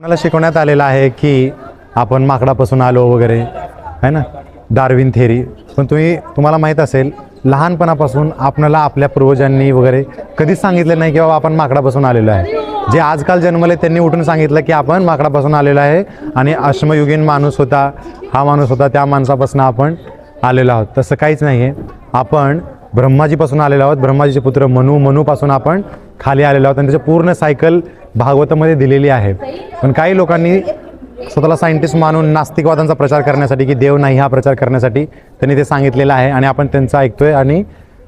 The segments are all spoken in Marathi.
मला शिकवण्यात आलेलं आहे की आपण माकडापासून आलो वगैरे आहे ना? Darwin theory. पण तुम्ही तुम्हाला माहीत असेल लहानपणापासून आपणाला आपल्या पूर्वजांनी वगैरे कधीच सांगितलं नाही की बाबा आपण माकडापासून आलेलो आहे. जे आजकाल जन्मले त्यांनी उठून सांगितलं की आपण माकडापासून आलेलो आहे आणि अश्मयुगीन माणूस होता हा माणूस होता त्या माणसापासून आपण आलेलो आहोत. तसं काहीच नाही आहे. आपण ब्रह्माजीपासून आलेलो आहोत. ब्रह्माजीचे पुत्र मनू मनूपासून आपण खाली आलेलो आहोत आणि त्याचं पूर्ण सायकल भागवतामध्ये दिलेली आहे. पण काही लोकांनी स्वतःला सायंटिस्ट मानून नास्तिकवादांचा प्रचार करण्यासाठी की देव नाही हा प्रचार करण्यासाठी त्यांनी ते सांगितलेलं आहे आणि आपण त्यांचं ऐकतोय आणि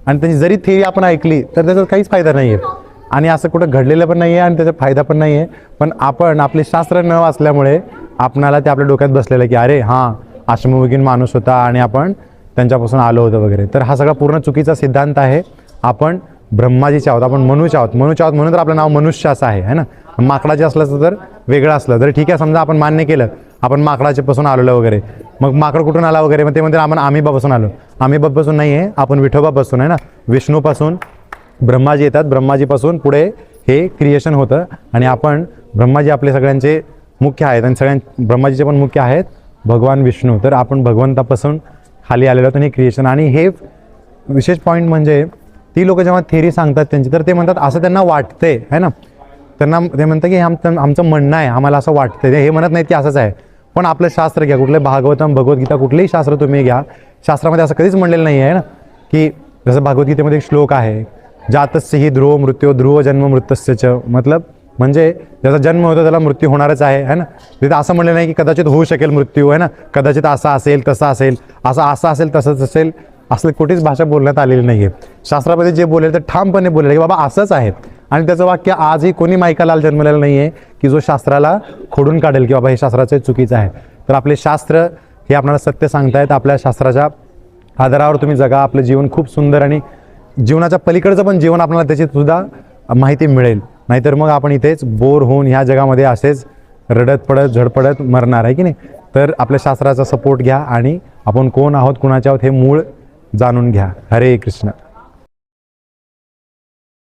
आणि त्यांची जरी थेरी आपण ऐकली तर त्याचा काहीच फायदा नाही आहे आणि असं कुठं घडलेलं पण नाही आहे आणि त्याचा फायदा पण नाही आहे पण आपण आपले शास्त्र न वाचल्यामुळे आपणाला ते आपल्या डोक्यात बसलेलं आहे की अरे हां आश्मयुगीन माणूस होता आणि आपण त्यांच्यापासून आलो होतं वगैरे. तर हा सगळा पूर्ण चुकीचा सिद्धांत आहे. आपण ब्रह्माजीचे आहोत आपण मनुष्य आहोत. मनुष्य आहोत म्हणून तर आपलं नाव मनुष्य असं आहे है ना? माकडाचे असलं तर वेगळं असलं. तर ठीक आहे समजा आपण मान्य केलं आपण माकडाचे पासून आलेलो वगैरे. मग माकड कुठून आला वगैरे? मग ते म्हणते आपण आम्हीबापासून आलो. आम्हीबापासून नाही आहे आपण विठोबापासून आहे ना? विष्णूपासून ब्रह्माजी येतात. ब्रह्माजीपासून पुढे हे क्रिएशन होतं. आणि आपण ब्रह्माजी आपले सगळ्यांचे मुख्य आहेत. आणि सगळ्यां ब्रह्माजीचे पण मुख्य आहेत. भगवान विष्णू. तर आपण भगवंतापासून खाली आलेलो आहोत आणि क्रिएशन आणि हे विशेष पॉईंट म्हणजे ती लोक जेव्हा थेरी सांगतात त्यांची तर ते म्हणतात असं त्यांना वाटतंय है ना? त्यांना ते म्हणतात की आमचं आमचं म्हणणं आहे आम्हाला असं वाटतंय. हे म्हणत नाहीत की असंच आहे. पण आपलं शास्त्र घ्या कुठले भागवतम भगवद्गीता कुठलेही शास्त्र तुम्ही घ्या शास्त्रामध्ये असं कधीच म्हणलेलं नाही आहे ना? की जसं भगवद्गीतेमध्ये एक श्लोक आहे जातस्य ही ध्रुव मृत्यू ध्रुव जन्म मृत्यूच मतलब म्हणजे ज्याचा जन्म होतो त्याला मृत्यू होणारच आहे है ना? तिथं असं म्हणलं नाही की कदाचित होऊ शकेल मृत्यू आहे ना? कदाचित असा असेल तसा असेल असं असं असेल तसंच असेल. असं कुठेच भाषा बोलण्यात आलेली नाही आहे शास्त्रामध्ये जे बोलेल ते ठामपणे बोलेल. की बाबा असंच आहे. आणि त्याचं वाक्य आजही कोणी मायकालाल जन्मलेलं नाही आहे की जो शास्त्राला खोडून काढेल की बाबा हे शास्त्राचं चुकीचं आहे. तर आपले शास्त्र हे आपल्याला सत्य सांगतायत. आपल्या शास्त्राच्या आधारावर तुम्ही जगा. आपलं जीवन खूप सुंदर आणि जीवनाच्या पलीकडचं पण जीवन आपल्याला त्याची सुद्धा माहिती मिळेल. नाहीतर मग आपण इथेच बोर होऊन ह्या जगामध्ये असेच रडत पडत झडपडत मरणार आहे की नाही? तर आपल्या शास्त्राचा सपोर्ट घ्या आणि आपण कोण आहोत कुणाचे आहोत हे मूळ जाणून घ्या. हरे कृष्ण.